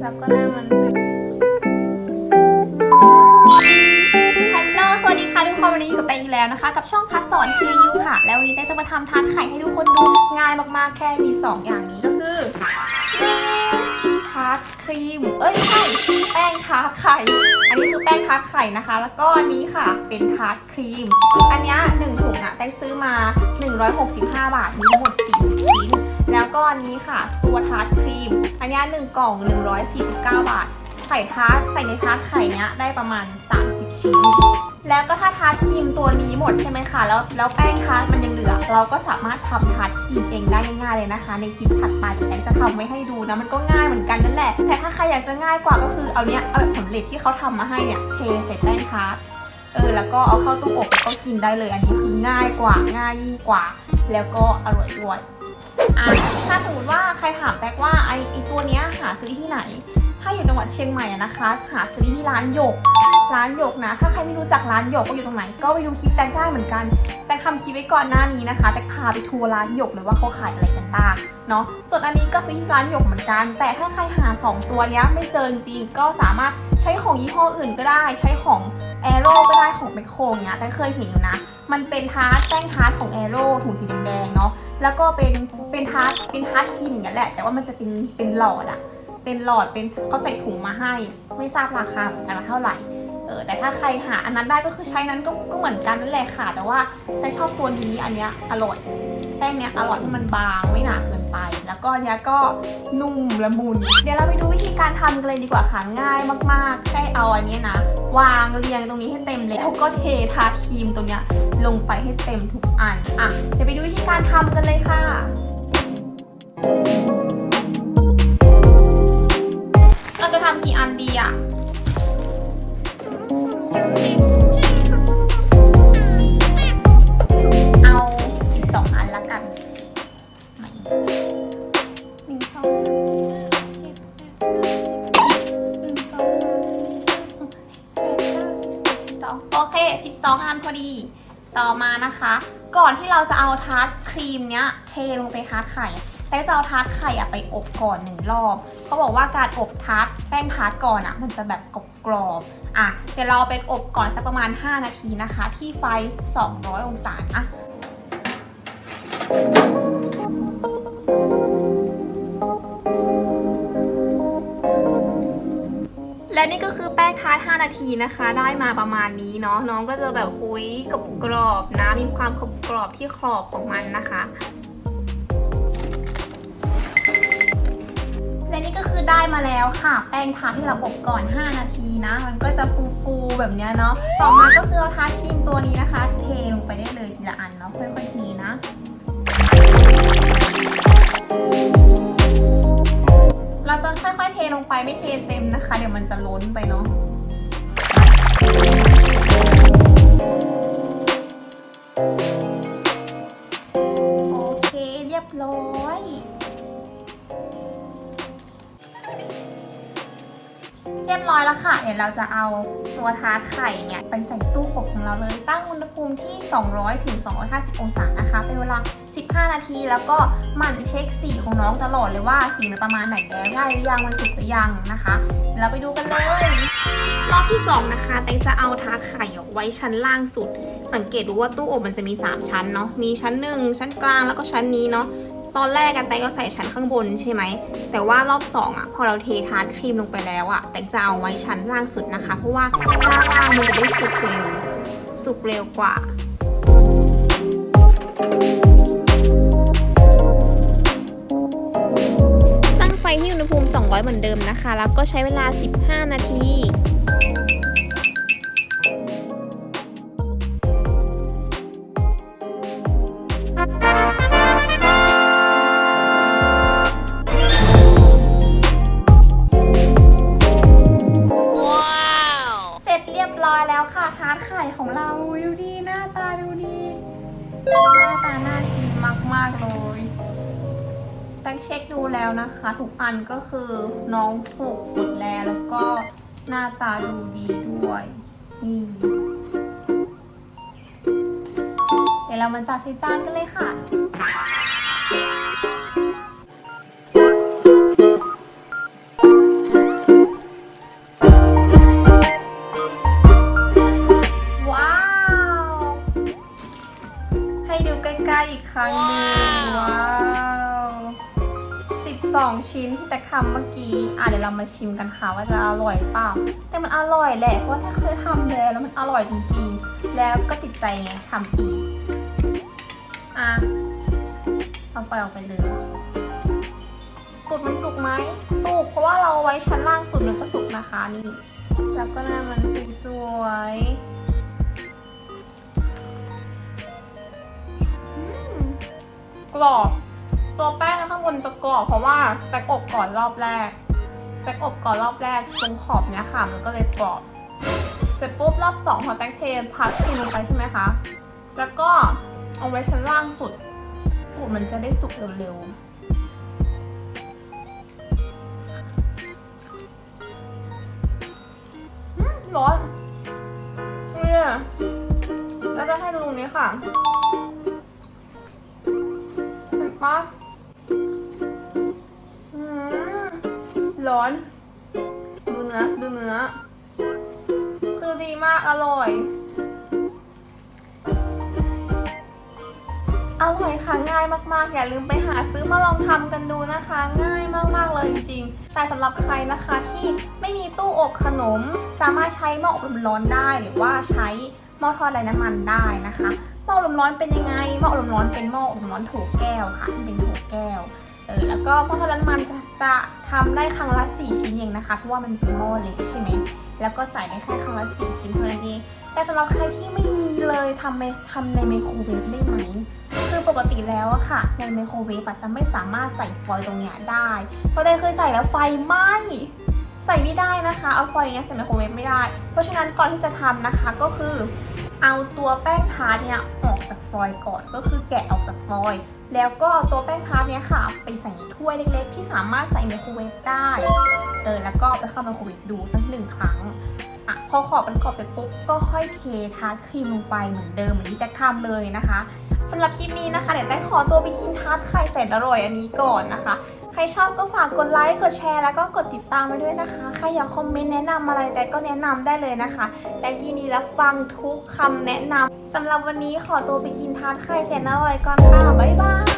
แล้วก็หน้ามันฮัลโหลสวัสดีค่ะทุกคนวันนี้อยู่กับแตงอีกแล้วนะคะ กับช่องพัสสอนคิวยูค่ะ แล้ววันนี้แตงจะมาทำทานไข่ให้ทุกคนดูง่ายมากๆแค่มี 2 อย่างนี้ก็คือ ครีม เอ้ยไม่ใช่แป้งทาไข่ อันนี้คือแป้งทาไข่นะคะ แล้วก็อันนี้ค่ะเป็นทาครีม อันนี้หนึ่งถุงอะแตงซื้อมา 165 บาท มีทั้งหมด 40 ชิ้น แล้วก็อันนี้ค่ะตัวทาครีม อันนี้หนึ่งกล่อง 149 บาท ใส่ทาใส่ในทาไข่เนี้ยได้ประมาณ 30 ชิ้น แล้วก็ถ้าทาครีมตัวนี้หมดใช่ไหมคะแล้วแล้วแป้งทามันยังเหลือ เราก็สามารถทำทาครีมเองได้ง่ายๆเลยนะคะ ในคลิปถัดไปแอนจะทำไว้ให้ดูนะมันก็ง่ายเหมือนกันนั่นแหละ แต่ถ้าใครอยากจะง่ายกว่าก็คือเอาเนี้ยเอาแบบสำเร็จที่เขาทำมาให้เนี่ยเทใส่แป้งทาเออแล้วก็เอาเข้าตู้อบแล้วก็กินได้เลย อันนี้คือง่ายกว่าง่ายยิ่งกว่า แล้วก็อร่อยด้วยอะถ้าสมมติว่าใครถามแตกว่าไอไอตัวเนี้ยหาซื้อที่ไหน ถ้าอยู่จังหวัดเชียงใหม่นะคะ หาซื้อที่ร้านหยก ร้านหยกนะ ถ้าใครไม่รู้จักร้านหยกว่าอยู่ตรงไหน ก็ไปดูคลิปแตกได้เหมือนกัน แต่ทำคลิปไว้ก่อนหน้านี้นะคะ แต่พาไปทัวร์ร้านหยกเลยว่าเขาขายอะไรกันบ้างเนาะ ส่วนอันนี้ก็ซื้อที่ร้านหยกเหมือนกัน แต่ถ้าใครหาสองตัวนี้ไม่เจอจริงก็สามารถใช้ของยี่ห้ออื่นก็ได้ ใช้ของแอโร่ก็ได้ของแมคโครเนี้ยแต่เคยเห็นอยู่นะ มันเป็นทาร์ตแป้งทาร์ตของแอโร่ถุงสีแดงๆเนาะ แล้วก็เป็นเป็นทาร์ตเป็นทาร์ตครีมอย่างนั้แหละ แต่ว่ามันจะเป็นเป็นหลอดอะ เป็นหลอดเป็นเขาใส่ถุงมาให้ ไม่ทราบราคาเหมือนกันว่าเท่าไหร่เออแต่ถ้าใครหาอันนั้นได้ก็คือใช้นั้นก็ก็เหมือนกันนั่นแหละค่ะ แต่ว่าแต่ชอบตัวนี้อันเนี้ยอร่อย แป้งเนี้ยอร่อยที่มันบางไม่หนาเกินไป แล้วก็เนี้ยก็นุ่มละมุน เดี๋ยวเราไปดูวิธีการทำกันเลยดีกว่าค่ะง่ายมากๆแค่เอาอันเนี้ยนะ วางเรียงตรงนี้ให้เต็มเลยแล้วก็เททาครีมตรงเนี้ยลงไปให้เต็มทุกอันอะเดี๋ยวไปดูวิธีการทำกันเลยค่ะ ดีอะเอาสองอันละกันไม่หนึ่งสองเจ็ดแปดเก้าสิบหนึ่งสองสามสี่ห้าหกเจ็ดแปดเก้าสิบสิบสองโอเคสิบสองอันพอดี ต่อมานะคะ ก่อนที่เราจะเอาทาร์ตครีมเนี้ยเทลงไปทาร์ตไข่ แต่จะเอาทาร์ตไข่อะไปอบก่อนหนึ่งรอบ เขาบอกว่าการอบทาร์ตแป้งทาร์ตก่อนอะมันจะแบบกรอบๆอะเดี๋ยวเราไปอบก่อนสักประมาณ 5 นาทีนะคะ ที่ไฟ 200 องศาอะ นี่ก็คือแป้งทาร์ต5นาทีนะคะ ได้มาประมาณนี้เนาะน้องก็จะแบบอุ้ยกับกรอบนะมีความกรอบกรอบที่ขอบของมันนะคะ และนี่ก็คือได้มาแล้วค่ะ แป้งทาที่เราอบก่อน 5 นาทีนะ มันก็จะฟูๆแบบเนี้ยเนาะต่อมาก็คือเอาทาร์ตครีมตัวนี้นะคะ เทลงไปได้เลยทีละอันเนาะค่อยๆเทนะเราจะค่อยๆเทลงไปไม่เท นะคะ เดี๋ยวมันจะล้นไปเนาะโอเคเรียบร้อยเรียบร้อยแล้วค่ะ เดี๋ยวเราจะเอา ตัวทาร์ตไข่เนี่ยไปใส่ตู้อบของเราเลย ตั้งอุณหภูมิที่ 200ถึง250 องศานะคะ เป็นเวลา 15 นาที แล้วก็หมั่นเช็คสีของน้องตลอดเลยว่าสีมันประมาณไหนแล้วได้หรือยังมันสุกหรือยังนะคะเดี๋ยวเราไปดูกันเลยรอบที่ 2 นะคะแตงจะเอาทาร์ตไข่เอาไว้ชั้นล่างสุด สังเกตดูว่าตู้อบมันจะมี 3 ชั้นเนาะมีชั้น 1 ชั้นกลางแล้วก็ชั้นนี้เนาะ ตอนแรกกันแตงก็ใส่ชั้นข้างบนใช่ไหม แต่ว่ารอบสองอะพอเราเททาร์ตครีมลงไปแล้วอะ แตงจะเอาไว้ชั้นล่างสุดนะคะ เพราะว่าด้าล่างมันจะได้สุกเร็ว สุกเร็วกว่าตั้งไฟที่อุณหภูมิ 200 เหมือนเดิมนะคะ แล้วก็ใช้เวลา 15 นาที เช็คดูแล้วนะคะ ทุกอันก็คือน้องสุกกุดแลแล้วก็หน้าตาดูดีด้วยนี่เดี๋ยวเรามาจัดใส่จานกันเลยค่ะว้าวให้ดูใกล้ๆอีกครั้งหนึ่งว้าว 12ชิ้นที่แต่ทำเมื่อกี้ อะเดี๋ยวเรามาชิมกันค่ะว่าจะอร่อยเปล่า แต่มันอร่อยแหละ เพราะว่าถ้าเคยทำแล้วแล้วมันอร่อยจริงๆ แล้วก็ติดใจไงทำอีก อะเอาไฟออกไปเลยกดมันสุกไหมสุกเพราะว่าเราเอาไว้ชั้นล่างสุดมันก็สุกนะคะนี่ แล้วก็หน้ามันสวยๆอืมกรอบตัวแป้ง ข้างบนจะกรอบเพราะว่าแป้งอบก่อนรอบแรกแป้งอบก่อนรอบแรกตรงขอบเนี้ยค่ะ มันก็เลยกรอบ เสร็จปุ๊บรอบสองพอแป้งเททับทีลงไปใช่ไหมคะ แล้วก็เอาไว้ชั้นล่างสุดตูดมันจะได้สุกเร็วๆร้อนเนี่ยแล้วจะให้ดูตรงนี้ค่ะเห็นปะ ร้อน ดูเนื้อ ดูเนื้อ คือดีมากอร่อย อร่อยค่ะง่ายมากๆ อย่าลืมไปหาซื้อมาลองทำกันดูนะคะ ง่ายมากๆเลยจริงๆ แต่สำหรับใครนะคะที่ไม่มีตู้อบขนม สามารถใช้หม้ออบลมร้อนได้หรือว่าใช้หม้อทอดไร้น้ำมันได้นะคะหม้ออบลมร้อนเป็นยังไงหม้ออบลมร้อนเป็นหม้ออบลมร้อนโถแก้วค่ะที่เป็นโถแก้ว เออแล้วก็หม้อทอดไร้น้ำมันจะจะทำได้ครั้งละ 4 ชิ้นเองนะคะ เพราะว่ามันเป็นหม้อเล็กใช่ไหมแล้วก็ใส่ได้แค่ครั้งละ 4 ชิ้นเท่านั้นเองแต่สำหรับใครที่ไม่มีเลยทำในทำในไมโครเวฟได้ไหมคือปกติแล้วอะค่ะ ในไมโครเวฟจะไม่สามารถใส่ฟอยล์ตรงเนี้ยได้ เพราะได้เคยใส่แล้วไฟไหม้ใส่ไม่ได้นะคะ เอาฟอยล์อย่างเงี้ยใส่ไมโครเวฟไม่ได้ เพราะฉะนั้นก่อนที่จะทำนะคะก็คือเอาตัวแป้งทาร์ตเนี่ยออกจากฟอยล์ก่อนก็คือแกะออกจากฟอยล์ แล้วก็ตัวแป้งทาร์เนี่ยค่ะ ไปใส่ถ้วยเล็กๆ ที่สามารถใส่ไมโครเวฟได้เออแล้วก็ไปเข้าไมโครเวฟดูสักหนึ่งครั้งอะพอขอบมันกรอบเสร็จปุ๊บก็ค่อยเททาร์ตครีมลงไปเหมือนเดิมเหมือนที่แจ็คทำเลยนะคะสำหรับคลิปนี้นะคะเดี๋ยวได้ขอตัวไปกินทาร์ตไข่แสนอร่อยอันนี้ก่อนนะคะ ใครชอบก็ฝากกดไลค์กดแชร์แล้วก็กดติดตามไว้ด้วยนะคะ ใครอยากคอมเมนต์แนะนำอะไรแต่ก็แนะนำได้เลยนะคะแต่ที่นี้แล้วฟังทุกคำแนะนำ สำหรับวันนี้ขอตัวไปกินทานไข่แสนอร่อยก่อนค่ะ บ๊ายบาย